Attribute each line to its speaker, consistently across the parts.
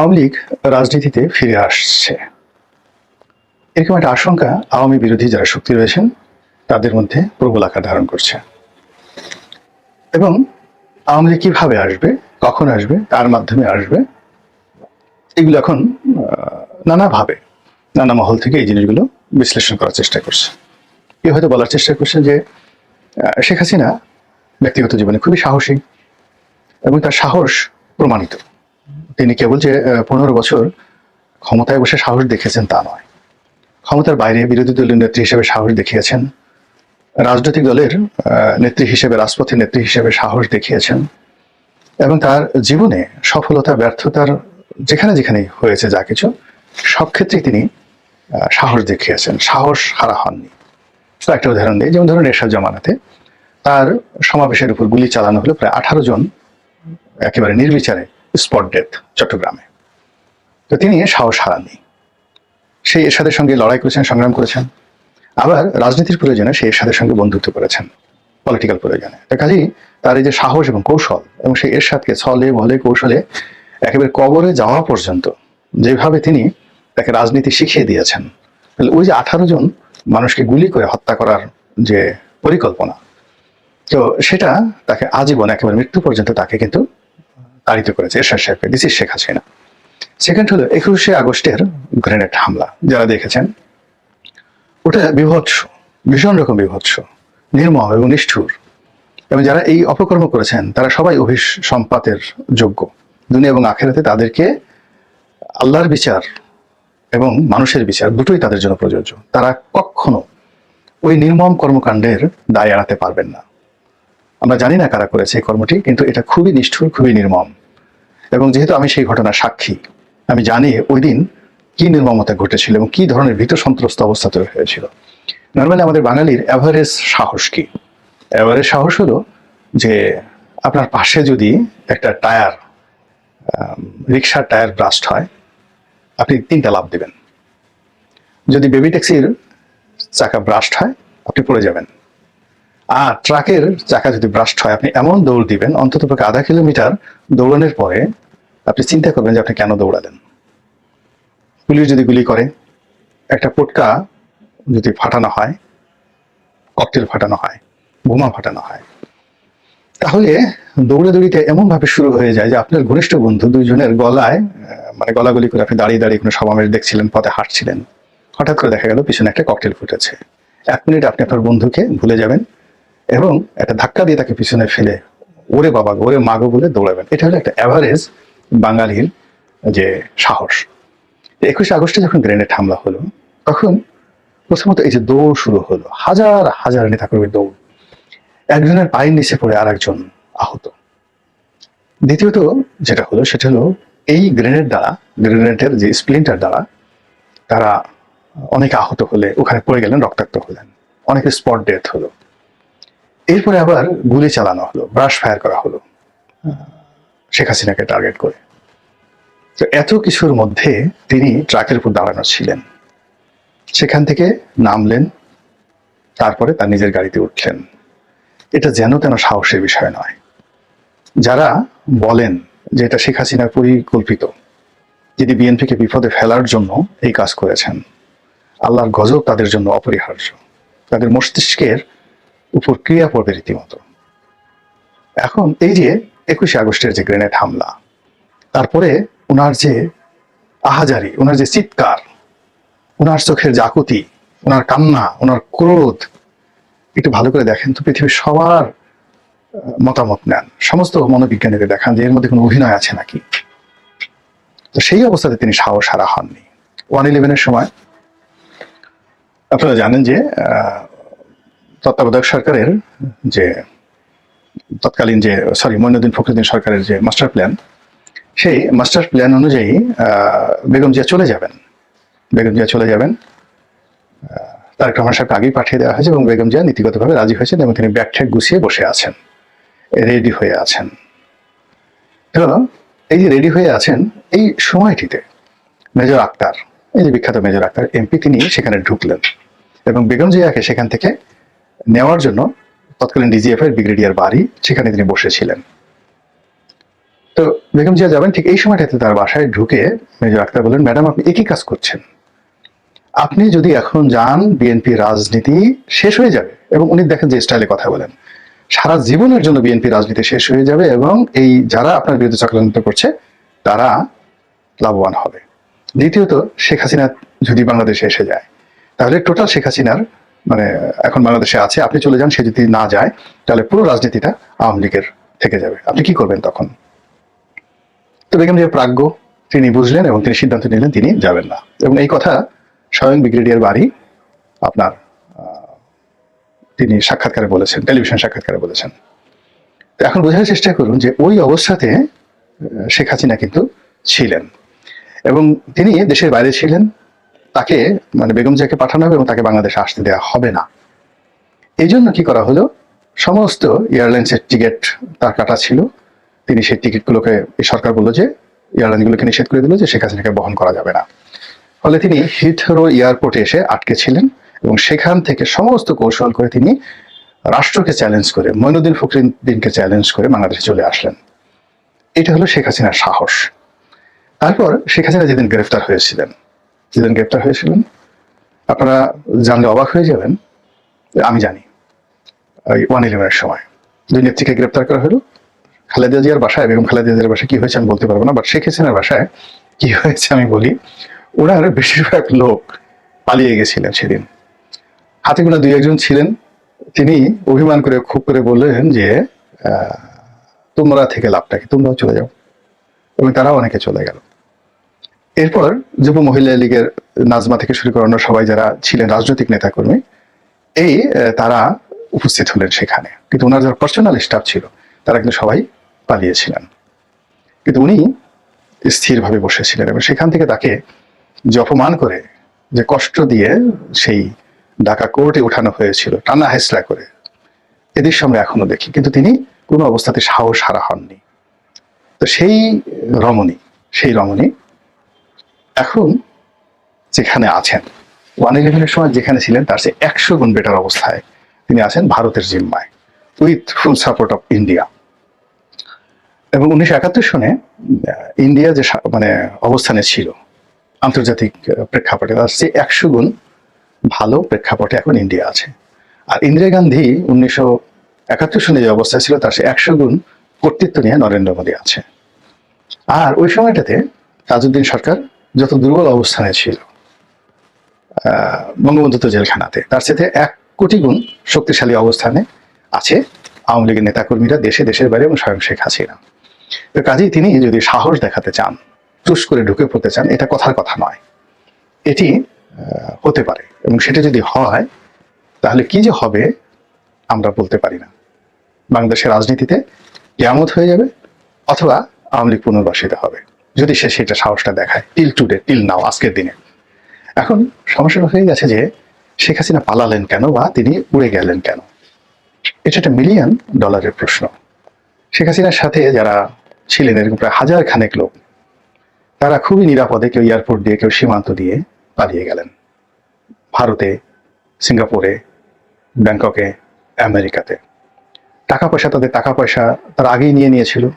Speaker 1: আওয়ামী লীগ রাজনীতিতে ফিরে আসছে। এরকম একটা আশঙ্কা আওয়ামী বিরোধী যারা শক্তি রয়েছেন, তাদের মধ্যে প্রবল আকার ধারণ করছে। এবং আওয়ামী লীগ কীভাবে আসবে, কখন আসবে, কার মাধ্যমে আসবে, এগুলো এখন নানাভাবে, নানা মহল থেকে এই জিনিসগুলো বিশ্লেষণ করার চেষ্টা করছে। কেউ হয়তো বলার চেষ্টা করছে যে শেখ হাসিনা ব্যক্তিগত জীবনে খুবই সাহসী এবং তার সাহস প্রমাণিত। তিনি কেবল যে পনেরো বছর ক্ষমতায় বসে সাহস দেখেছেন তা নয়। ক্ষমতার বাইরে বিরোধী দলীয় নেত্রী হিসেবে সাহস দেখিয়েছেন। রাজনৈতিক দলের নেত্রী হিসেবে, রাজপথের নেত্রী হিসেবে সাহস দেখিয়েছেন। এবং তার জীবনে সফলতা, ব্যর্থতার যেখানে যেখানে হয়েছে যা কিছু, সব ক্ষেত্রেই তিনি সাহস দেখিয়েছেন। সাহস হারা হননি। তো একটা উদাহরণ দিই। যেমন ধরুন এরশাদ জামানাতে তার সমাবেশের উপর গুলি চালানো হলো প্রায় আঠারো জন একেবারে নির্বিচারে স্পট ডেথ চট্টগ্রামে। তো তিনি সাহস হারাননি। সেই এরশাদের সঙ্গে লড়াই করেছেন, সংগ্রাম করেছেন। আবার রাজনীতির প্রয়োজনে সেই এরশাদের সঙ্গে বন্ধুত্ব করেছেন পলিটিক্যাল প্রয়োজনে। কাজেই তার এই যে সাহস এবং কৌশল এবং সেই এরশাদকে ছলে, বলে, কৌশলে একেবারে কবরে যাওয়া পর্যন্ত যেভাবে তিনি তাকে রাজনীতি শিখিয়ে দিয়েছেন, তাহলে ওই যে আঠারো জন মানুষকে গুলি করে হত্যা করার যে পরিকল্পনা, তো সেটা তাকে আজীবন একেবারে মৃত্যু পর্যন্ত তাকে কিন্তু তাড়িত করেছে এরশাদ সাহেবকে। দিস শেখ হাসিনা। সেকেন্ড হলো, একুশে আগস্টের গ্রেনেড হামলা। যারা দেখেছেন, ওটা বিভৎস, ভীষণ রকম বিভৎস, নির্মম এবং নিষ্ঠুর। এবং যারা এই অপকর্ম করেছেন, তারা সবাই অভিসম্পাতের যোগ্য। দুনিয়া এবং আখেরাতে তাদেরকে আল্লাহর বিচার এবং মানুষের বিচার দুটোই তাদের জন্য প্রযোজ্য। তারা কখনো ওই নির্মম কর্মকাণ্ডের দায় এড়াতে পারবেন না। আমরা জানি না কারা করেছে এই কর্মটি, কিন্তু এটা খুবই নিষ্ঠুর, খুবই নির্মম। এবং যেহেতু আমি সেই ঘটনার সাক্ষী, আমি জানি ওই দিন কি নির্মমতা ঘটেছিল এবং কি ধরনের ভীত সন্ত্রস্ত অবস্থা তৈরি হয়েছিল। নর্মালি আমাদের বাঙালির অ্যাভারেজ সাহস কি? অ্যাভারেজ সাহস হলো যে আপনার পাশে যদি একটা টায়ার রিক্সার টায়ার ব্রাস্ট হয়, আপনি তিনটা লাভ দেবেন। যদি বেবি ট্যাক্সির চাকা ব্রাস্ট হয়, আপনি পড়ে যাবেন। আর ট্রাকের চাকা যদি ব্রাস্ট হয়, আপনি এমন দৌড় দিবেন, অন্তত পক্ষে আধা কিলোমিটার দৌড়ানোর পরে আপনি চিন্তা করবেন যে আপনি কেন দৌড়ালেন। পুলিশ যদি গুলি করে, একটা পটকা যদি ফাটানো হয়, ককটেল ফাটানো হয়, বোমা ফাটানো হয়, তাহলে দৌড়ে দৌড়িতে এমন ভাবে শুরু হয়ে যায় যে আপনার ঘনিষ্ঠ বন্ধু দুইজনের গলায় মানে গলাগলি করে আপনি দাঁড়িয়ে দাঁড়িয়ে কোনো সমাবেশ দেখছিলেন, পথে হাঁটছিলেন। হঠাৎ করে দেখা গেল, পিছনে একটা ককটেল ফুটেছে। এক মিনিট আপনি আপনার বন্ধুকে ভুলে যাবেন। এবং একটা ধাক্কা দিয়ে তাকে পিছনে ফেলে ওরে বাবা ওরে মাগো বলে দৌড়াবেন। এটা হলো একটা অ্যাভারেজ বাঙালির যে সাহস। একুশে আগস্টে যখন গ্রেনেড হামলা হলো, তখন প্রথমত এই যে দৌড় শুরু হলো, হাজার হাজার নেতাকর্মীর দৌড়। একজনের পায়ের নিচে পড়ে আর একজন আহত। দ্বিতীয়ত যেটা হলো, সেটা হলো এই গ্রেনেড দ্বারা, গ্রেনেডের যে স্প্লিন্টার দ্বারা, তারা অনেকে আহত হলে ওখানে পড়ে গেলেন, রক্তাক্ত হলেন। অনেকে স্পট ডেথ হলো। এরপরে আবার গুলি চালানো হলো ব্রাশ ফায়ার করা হলো। শেখ হাসিনাকে টার্গেট করে। তো এত কিছুর মধ্যে তিনি ট্রাকের উপর দাঁড়ানো ছিলেন। সেখান থেকে নামলেন, তারপরে তার নিজের গাড়িতে উঠলেন। এটা যেন তেন সাহসের বিষয় নয়। যারা বলেন যে এটা শেখ হাসিনার পরিকল্পিত, যিনি বিএনপিকে বিপদে ফেলার জন্য এই কাজ করেছেন, আল্লাহর গজব তাদের জন্য অপরিহার্য। তাদের মস্তিষ্কের উপর ক্রিয়া পড়বে রীতিমতো। এখন এই যে একুশে আগস্টের যে গ্রেনেড হামলা, তারপরে ওনার যে আহাজারি ওনার যে চিৎকার ওনার চোখের জাকুতি ওনার কান্না ওনার ক্রোধ, একটু ভালো করে দেখেন তো পৃথিবীর সবার মতামত নেন। সমস্ত মনোবিজ্ঞানীদের দেখান যে এর মধ্যে কোনো অভিনয় আছে নাকি। তো সেই অবস্থাতে তিনি সাহস হারা হননি। ওয়ান ইলেভেনের সময় আপনারা জানেন যে তত্ত্বাবধায়ক সরকারের যে তৎকালীন যে সরি মইনুদ্দিন ফখরুদ্দিন সরকারের যে মাস্টার প্ল্যান সেই মাস্টার প্ল্যান অনুযায়ী বেগম জিয়া চলে যাবেন। বেগম জিয়া চলে যাবেন। তারেক রহমান সাহেবকে আগেই পাঠিয়ে দেওয়া হয়েছে এবং বেগম জিয়া নীতিগতভাবে রাজি হয়েছেন এবং তিনি ব্যাগ গুছিয়ে বসে আছেন। রেডি হয়ে আছেন। তো এই যে রেডি হয়ে আছেন, এই সময়টিতে মেজর আক্তার, এই যে বিখ্যাত মেজর আক্তার, এমপি তিনি সেখানে ঢুকলেন এবং বেগম জিয়াকে সেখান থেকে নেওয়ার জন্য তৎকালীন ডিজিএফ এর ব্রিগেডিয়ার বাড়ি, সেখানে তিনি বসেছিলেন। তো বেগম জিয়া যাবেন, ঠিক এই সময়টাতে তার বাসায় ঢুকে মেজর আক্তার বললেন, ম্যাডাম, আপনি একই কাজ করছেন। আপনি যদি এখন যান বিএনপি রাজনীতি শেষ হয়ে যাবে। এবং উনি দেখেন যে স্টাইলে কথা বলেন। সারা জীবনের জন্য বিএনপি রাজনীতি শেষ হয়ে যাবে এবং এই যারা আপনার বিরুদ্ধে চক্রান্ত করছে, তারা লাভবান হবে। দ্বিতীয়ত, শেখ হাসিনা যদি বাংলাদেশে এসে যায়, তাহলে টোটাল শেখ হাসিনার মানে এখন বাংলাদেশে আছে, আপনি চলে যান, সে যদি না যায়, তাহলে পুরো রাজনীতিটা আওয়ামী লীগের থেকে যাবে। আপনি কি করবেন তখন? তো বেগম যে প্রাজ্ঞ, তিনি বুঝলেন এবং তিনি সিদ্ধান্ত নিলেন তিনি যাবেন না। এবং এই কথা স্বয়ং ব্রিগেডিয়ার বাড়ি আপনার তিনি সাক্ষাৎকারে বলেছেন, টেলিভিশন সাক্ষাৎকারে বলেছেন। এখন বোঝার চেষ্টা করুন যে ওই অবস্থাতে শেখ হাসিনা কিন্তু ছিলেন। এবং তিনি দেশের বাইরে ছিলেন তাকে মানে বেগম জিয়াকে পাঠানো হবে এবং তাকে বাংলাদেশে আসতে দেওয়া হবে না। এই জন্য কি করা হলো? সমস্ত এয়ারলাইন্সের টিকিট তার কাটা ছিল। তিনি সেই টিকিটগুলোকে সরকার বলল যে, এয়ারলাইনগুলোকে নিষেধ করে দিল যে শেখ হাসিনাকে বহন করা যাবে না। ফলে তিনি হিথরো এয়ারপোর্টে এসে আটকে ছিলেন এবং সেখান থেকে সমস্ত কৌশল করে তিনি রাষ্ট্রকে চ্যালেঞ্জ করে, মইনুদ্দিন ফখরুদ্দিনকে চ্যালেঞ্জ করে বাংলাদেশে চলে আসলেন। এটা হলো শেখ হাসিনার সাহস। তারপর শেখ হাসিনা যেদিন গ্রেফতার হয়েছিলেন যেদিন গ্রেপ্তার হয়েছিলেন, আপনারা জানলে অবাক হয়ে যাবেন, আমি জানি ওই ওয়ান ইলেভেনের সময়। দুই নেত্রীকে গ্রেপ্তার করা হলো। খালেদা জিয়ার বাসায়, বেগম খালেদা জিয়ার বাসায় কি হয়েছে আমি বলতে পারব না বাট শেখ হাসিনার বাসায় কি হয়েছে আমি বলি, ওনার বেশিরভাগ লোক পালিয়ে গেছিলেন সেদিন। হাতে গোনা দুই একজন ছিলেন। তিনি অভিমান করে খুব করে বললেন যে তোমরা থেকে লাভটা কি? তোমরাও চলে যাও। এবং তারাও অনেকে চলে গেল। এরপর যুব মহিলা লীগের নাজমা থেকে শুরু করে অন্য সবাই যারা ছিলেন রাজনৈতিক নেতাকর্মী, এই তারা উপস্থিত হলেন সেখানে। কিন্তু ওনার যারা পার্সোনাল স্টাফ ছিল, তারা কিন্তু সবাই পালিয়েছিলেন। কিন্তু উনি স্থিরভাবে বসেছিলেন এবং সেখান থেকে তাকে যে অপমান করে, যে কষ্ট দিয়ে সেই ঢাকা কোর্টে উঠানো হয়েছিল, টানা হেসলা করে, এদের সামনে এখনও দেখি। কিন্তু তিনি কোনো অবস্থাতে সাহস হারা হননি। তো সেই রমণী সেই রমণী এখন যেখানে আছেন ওয়ান ইলেভেনের সময় যেখানে ছিলেন, তার সে একশো গুণ বেটার অবস্থায় তিনি আছেন ভারতের জিম্মায় with full support of India এবং উনিশশো একাত্তর সনে ইন্ডিয়া যে মানে অবস্থানে ছিল, আন্তর্জাতিক প্রেক্ষাপটে, তার চেয়ে একশো গুণ ভালো প্রেক্ষাপটে এখন ইন্ডিয়া আছে। আর ইন্দিরা গান্ধী উনিশশো একাত্তর সনে যে অবস্থায় ছিল, তার সে একশো গুণ কর্তৃত্ব নিয়ে নরেন্দ্র মোদী আছে। আর ওই সময়টাতে তাজউদ্দিন সরকার যত দুর্বল অবস্থানে ছিল বঙ্গবন্ধু তো জেলখানাতে, তার সাথে এক কোটি গুণ শক্তিশালী অবস্থানে আছে আওয়ামী লীগের নেতাকর্মীরা দেশে, দেশের বাইরে এবং স্বয়ং শেখ হাসিনা। তো কাজেই তিনি যদি সাহস দেখাতে চান চুস করে ঢুকে পড়তে চান, এটা কথার কথা নয়। এটি হতে পারে এবং সেটা যদি হয়, তাহলে কি যে হবে, আমরা বলতে পারি না। বাংলাদেশের রাজনীতিতে কেয়ামত হয়ে যাবে অথবা আওয়ামী লীগ পুনর্বাসিত হবে। যদি সে সেটা সাহসটা দেখায় টিল টুডে টিল নাও আজকের দিনে। এখন সমস্যাটা হয়ে গেছে যে শেখ হাসিনা পালালেন কেন বা তিনি উড়ে গেলেন কেন? এটা একটা মিলিয়ন ডলারের প্রশ্ন। শেখ হাসিনার সাথে যারা ছিলেন, এরকম প্রায় হাজার খানেক লোক, তারা খুবই নিরাপদে কেউ এয়ারপোর্ট দিয়ে, কেউ সীমান্ত দিয়ে পালিয়ে গেলেন। ভারতে, সিঙ্গাপুরে, ব্যাংককে, আমেরিকাতে। টাকা পয়সা তাদের, টাকা পয়সা তারা আগেই নিয়ে নিয়েছিল।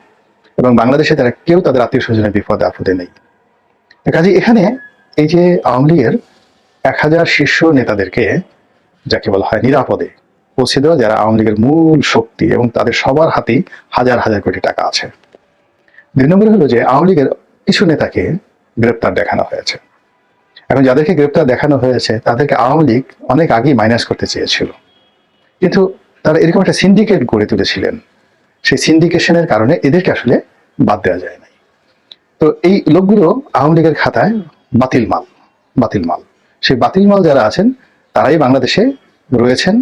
Speaker 1: এবং বাংলাদেশে তারা কেউ তাদের আত্মীয় স্বজনের বিপদে, আপদে নেই। কাজে এখানে এই যে আওয়ামী লীগের এক হাজার শীর্ষ নেতাদেরকে যাকে বলা হয় নিরাপদে পৌঁছে দেওয়া, যারা আওয়ামী লীগের মূল শক্তি এবং তাদের সবার হাতেই হাজার হাজার কোটি টাকা আছে। দুই নম্বর হলো যে আওয়ামী লীগের কিছু নেতাকে গ্রেপ্তার দেখানো হয়েছে। এখন যাদেরকে গ্রেপ্তার দেখানো হয়েছে, তাদেরকে আওয়ামী লীগ অনেক আগেই মাইনাস করতে চেয়েছিল। কিন্তু তারা এরকম একটা সিন্ডিকেট গড়ে তুলেছিলেন। সেই সিন্ডিকেশনের কারণে এদেরকে আসলে বাদ দেওয়া যায় নাই। তো এই লোকগুলো আওয়ামী লীগের খাতায় বাতিল মাল বাতিল মাল। সেই বাতিল মাল যারা আছেন, তারাই বাংলাদেশে রয়েছেন,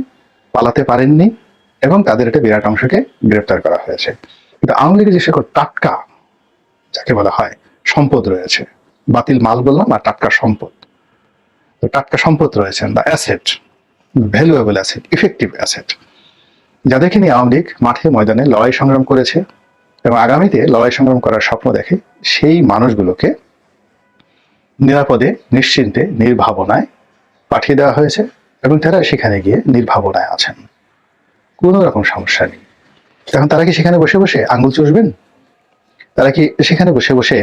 Speaker 1: পালাতে পারেননি এবং তাদের একটা বিরাট অংশকে গ্রেপ্তার করা হয়েছে। কিন্তু আওয়ামী লীগের যে সকল টাটকা, যাকে বলা হয়, সম্পদ রয়েছে, বাতিল মাল বললাম আর টাটকা সম্পদ। তো টাটকা সম্পদ রয়েছেন, বা asset valuable asset effective asset যাদেরকে নিয়ে আওয়ামী লীগ মাঠে ময়দানে লড়াই সংগ্রাম করেছে এবং আগামীতে লড়াই সংগ্রাম করার স্বপ্ন দেখে, সেই মানুষগুলোকে নিরাপদে, নিশ্চিন্তে, নির্ভাবনায় পাঠিয়ে দেওয়া হয়েছে এবং তারা সেখানে গিয়ে নির্ভাবনায় আছেন। কোনো রকম সমস্যা নেই। এখন তারা কি সেখানে বসে বসে আঙ্গুল চুষবেন? তারা কি সেখানে বসে বসে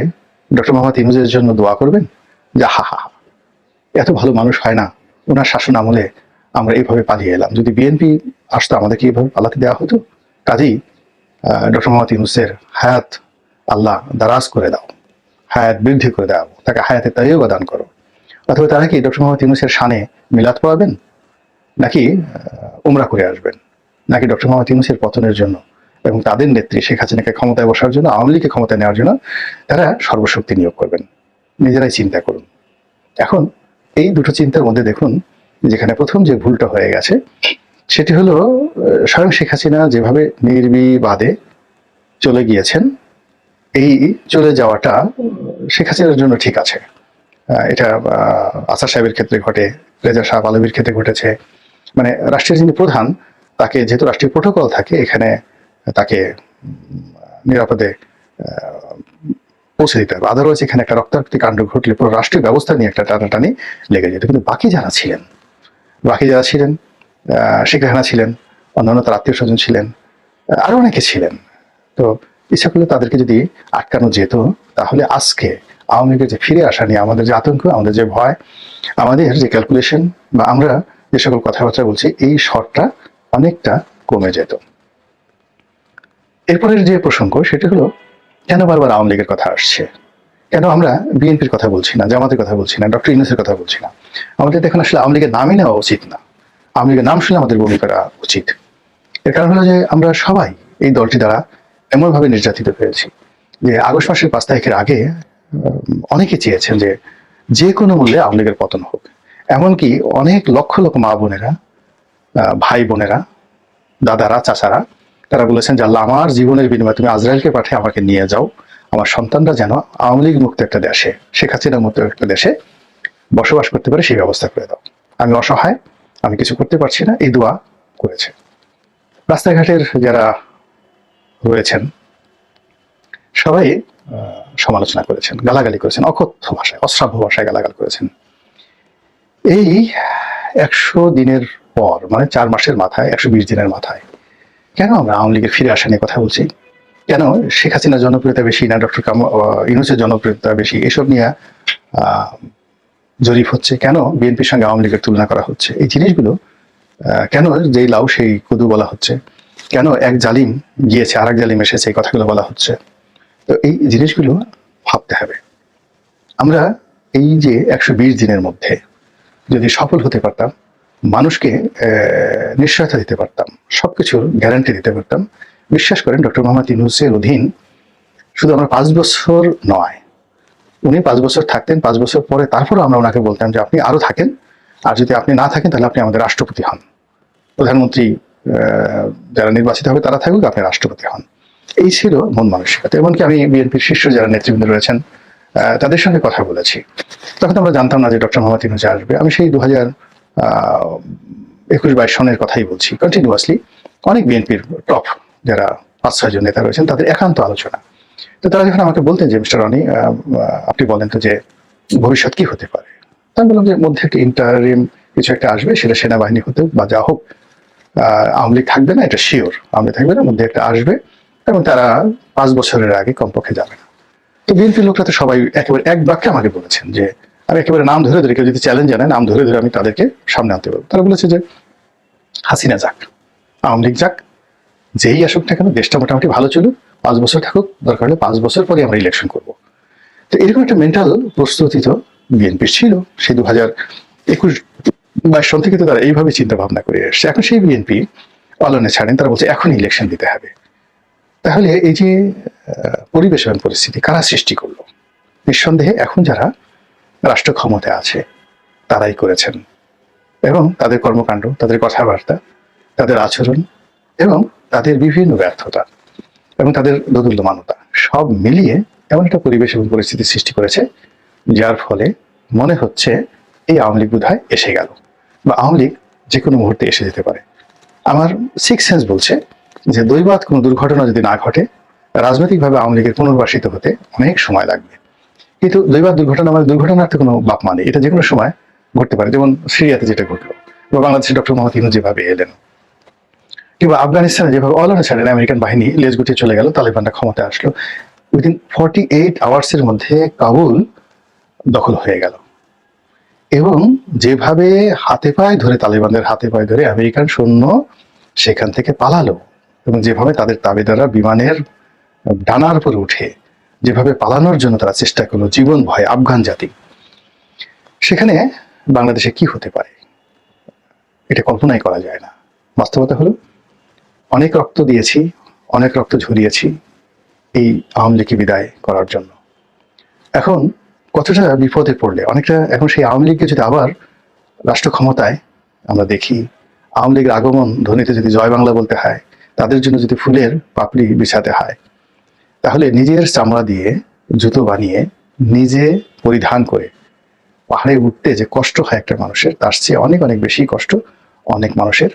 Speaker 1: ডক্টর মোহাম্মদ ইনুজের জন্য দোয়া করবেন? যা হা হা, এত ভালো মানুষ হয় না, ওনার শাসন আমলে আমরা এইভাবে পালিয়ে এলাম। যদি বিএনপি আসতো আমাদেরকে এইভাবে পালাতে দেওয়া হতো, কাজেই ডক্টর মোহাম্মদ ইউনুসের হায়াত আল্লাহ দারাজ করে দাও, হায়াত বৃদ্ধি করে দাও, তাকে হায়াতে তাইও দান করো। অথবা তারা কি ডক্টর মোহাম্মদ ইউনুসের সানে মিলাদ পড়াবেন? নাকি উমরা করে আসবেন? নাকি ডক্টর মোহাম্মদ ইউনুসের পতনের জন্য এবং তাদের নেত্রী শেখ হাসিনাকে ক্ষমতায় বসার জন্য, আওয়ামী লীগকে ক্ষমতায় নেওয়ার জন্য তারা সর্বশক্তি নিয়োগ করবেন? নিজেরাই চিন্তা করুন। এখন এই দুটো চিন্তার মধ্যে দেখুন যেখানে প্রথম যে ভুলটা হয়ে গেছে, সেটি হলো স্বয়ং শেখ হাসিনা যেভাবে নির্বিবাদে চলে গিয়েছেন, এই চলে যাওয়াটা শেখ হাসিনার জন্য ঠিক আছে। এটা আসাদ সাহেবের ক্ষেত্রে ঘটে, রেজা শাহ আলমীর ক্ষেত্রে ঘটেছে। মানে রাষ্ট্রের যিনি প্রধান, তাকে যেহেতু রাষ্ট্রীয় প্রোটোকল থাকে, এখানে তাকে নিরাপদে পৌঁছে দিতে হবে। আদারওয়াইজ এখানে একটা রক্তারক্তি কাণ্ড ঘটলে পুরো রাষ্ট্রীয় ব্যবস্থা নিয়ে একটা টানাটানি লেগে যেত। কিন্তু বাকি যারা ছিলেন বাকি যারা ছিলেন শেখ রেহানা ছিলেন অন্যান্য তার আত্মীয় স্বজন ছিলেন আহ, আরও অনেকে ছিলেন। তো ইচ্ছা করলে তাদেরকে যদি আটকানো যেত তাহলে আজকে আওয়ামী লীগের যে ফিরে আসা নিয়ে আমাদের যে আতঙ্ক আমাদের যে ভয় আমাদের যে ক্যালকুলেশন বা আমরা যে সকল কথাবার্তা বলছি এই শর্টটা অনেকটা কমে যেত। এরপরের যে প্রসঙ্গ সেটা হলো কেন বারবার আওয়ামী লীগের কথা আসছে? কেন আমরা বিএনপির কথা বলছি না, জামাতের কথা বলছি না, ডক্টর ইউনুসের কথা বলছি না? আমাদের দেখুন, আসলে আওয়ামী লীগের নামই নেওয়া উচিত না। আওয়ামী লীগের নাম শুনে আমাদের বমি করা উচিত। এর কারণ হলো যে আমরা সবাই এই দলটি দ্বারা এমনভাবে নির্যাতিত হয়েছি যে আগস্ট মাসের পাঁচ তারিখের আগে অনেকে চেয়েছেন যে যে কোনো মূল্যে আওয়ামী লীগের পতন হোক। এমনকি অনেক লক্ষ লক্ষ মা বোনেরা ভাই বোনেরা, দাদারা, চাচারা, তারা বলেছেন যে, আল্লাহ, আমার জীবনের বিনিময়ে তুমি আজরায়েলকে পাঠিয়ে আমাকে নিয়ে যাও। আমার সন্তানরা যেন আওয়ামী লীগ মুক্ত একটা দেশে, শেখ হাসিনার মতো একটা দেশে বসবাস করতে পারে, সেই ব্যবস্থা করে দাও। আমি অসহায়, আমি কিছু করতে পারছি না, এই দোয়া করেছে। রাস্তাঘাটের যারা রয়েছেন, সবাই সমালোচনা করেছেন, গালাগালি করেছেন, অকথ্য ভাষায়, অশ্রাব্য ভাষায় গালাগাল করেছেন। এই একশো দিনের পর মানে চার মাসের মাথায়, একশো বিশ দিনের মাথায়, কেন আমরা আওয়ামী লীগের ফিরে আসা নিয়ে কথা বলছি? কেন? শেখ হাসিনার জনপ্রিয়তা বেশি না, ডক্টর কাম ইউনুসের জনপ্রিয়তা বেশি, এসব নিয়ে জরিপ হচ্ছে। কেন? বিএনপির সঙ্গে আওয়ামী লীগের তুলনা করা হচ্ছে। এই জিনিসগুলো কেন যেই লাউ সেই কুদু বলা হচ্ছে? কেন এক জালিম গিয়েছে আর এক জালিম এসেছে, এই কথাগুলো বলা হচ্ছে? তো এই জিনিসগুলো ভাবতে হবে। আমরা এই যে একশো বিশ দিনের মধ্যে যদি সফল হতে পারতাম, মানুষকে নিশ্চয়তা দিতে পারতাম, সবকিছুর গ্যারান্টি দিতে পারতাম বিশ্বাস করেন ডক্টর মোহাম্মদ ইউনুসের অধীন শুধু আমরা পাঁচ বছর নয়, উনি পাঁচ বছর থাকতেন, পাঁচ বছর পরে তারপরে আমরা ওনাকে বলতাম যে আপনি আরও থাকেন, আর যদি আপনি না থাকেন তাহলে আপনি আমাদের রাষ্ট্রপতি হন। প্রধানমন্ত্রী যারা নির্বাচিত হবে তারা থাকুক, আপনি রাষ্ট্রপতি হন। এই ছিল মন মানসিকতা। এমনকি আমি বিএনপির শীর্ষ যারা নেতৃবৃন্দ রয়েছেন তাদের সঙ্গে কথা বলেছি। তখন আমরা জানতাম না যে ডক্টর মোহাম্মদ ইউনুস আসবে। আমি সেই দু হাজার একুশ বাইশ সনের কথাই বলছি। কন্টিনিউয়াসলি অনেক বিএনপির টপ যারা পাঁচ ছয় জন নেতা রয়েছেন, তাদের একান্ত আলোচনা। তো তারা যখন আমাকে বলতেন যে, মিস্টার রনি আপনি বলেন তো যে, ভবিষ্যৎ কি হতে পারে? আমি বললাম যে, মধ্যে একটা ইন্টারিম কিছু একটা আসবে, সেটা সেনাবাহিনী হতে বা যা হোক। আওয়ামী লীগ থাকবে না, এটা শিওর আওয়ামী থাকবে না, মধ্যে একটা আসবে এবং তারা পাঁচ বছরের আগে কমপক্ষে যাবে না। তো বিএনপির লোকরা তো সবাই একেবারে এক বাক্যে আমাকে বলেছেন যে আমি একেবারে নাম ধরে ধরে কেউ যদি চ্যালেঞ্জ জানায়, নাম ধরে ধরে আমি তাদেরকে সামনে আনতে পারব। তারা বলেছে যে, হাসিনা যাক, আওয়ামী লীগ যাক যেই আসুক না কেন, দেশটা মোটামুটি ভালো চলুক, পাঁচ বছর থাকুক, দরকার হলে পাঁচ বছর পরে আমরা ইলেকশন করব। তো এরকম একটা মেন্টাল প্রস্তুতি তো বিএনপির ছিল। সেই দু হাজার একুশ বাইশ সন থেকে তো তারা এইভাবে চিন্তা ভাবনা করে এসছে। এখন সেই বিএনপি পালনে ছাড়েন, তারা বলছে এখন ইলেকশন দিতে হবে। তাহলে এই যে পরিবেশ এবং পরিস্থিতি কারা সৃষ্টি করল? নিঃসন্দেহে এখন যারা রাষ্ট্র ক্ষমতায় আছে, তারাই করেছেন। এবং তাদের কর্মকাণ্ড, তাদের কথাবার্তা, তাদের আচরণ এবং তাদের বিভিন্ন ব্যর্থতা এবং তাদের দোদুল্যমানতা সব মিলিয়ে এমন একটা পরিবেশ এবং পরিস্থিতি সৃষ্টি করেছে, যার ফলে মনে হচ্ছে এই আওয়ামী লীগ বোধহয় এসে গেল বা আওয়ামী লীগ যে কোনো মুহূর্তে এসে যেতে পারে। আমার সিক্স সেন্স বলছে যে দৈবাত কোনো দুর্ঘটনা যদি না ঘটে, রাজনৈতিকভাবে আওয়ামী লীগের পুনর্বাসিত হতে অনেক সময় লাগবে। কিন্তু দৈবাত দুর্ঘটনা মানে দুর্ঘটনার তো কোনো বাপ মানে এটা যে কোনো সময় ঘটতে পারে। যেমন সিরিয়াতে যেটা ঘটলো বা বাংলাদেশে ডক্টর মোহাম্মদ ইনু যেভাবে এলেন কিংবা আফগানিস্তানে যেভাবে অলানা ছাড়েন, আমেরিকান বাহিনী লেজ গুটিয়ে চলে গেল, তালেবানরা ক্ষমতায় আসলো। উইদিন ফর্টি এইট আওয়ার্সের মধ্যে কাবুল দখল হয়ে গেল। এবং যেভাবে হাতে পায়ে ধরে তালিবানদের হাতে পায়ে ধরে আমেরিকান সৈন্য সেখান থেকে পালালো এবং যেভাবে তাদের তাবেদাররা বিমানের ডানার উপরে উঠে যেভাবে পালানোর জন্য তারা চেষ্টা করল, জীবন ভয় আফগান জাতি, সেখানে বাংলাদেশে কি হতে পারে? এটা কল্পনাই করা যায় না। বাস্তবতা হলো অনেক রক্ত দিয়েছি, অনেক রক্ত ঝরিয়েছি এই আওয়ামী লীগকে বিদায় করার জন্য। এখন কতটা বিপদে পড়লে? অনেকটা এখন সেই আওয়ামী লীগকে যদি আবার রাষ্ট্র ক্ষমতায় আমরা দেখি, আওয়ামী লীগের আগমন ধ্বনিতে যদি জয় বাংলা বলতে হয়, তাদের জন্য যদি ফুলের পাপড়ি বিছাতে হয়, তাহলে নিজের চামড়া দিয়ে জুতো বানিয়ে নিজে পরিধান করে পাহাড়ে উঠতে যে কষ্ট হয় একটা মানুষের, তার চেয়ে অনেক অনেক বেশি কষ্ট অনেক মানুষের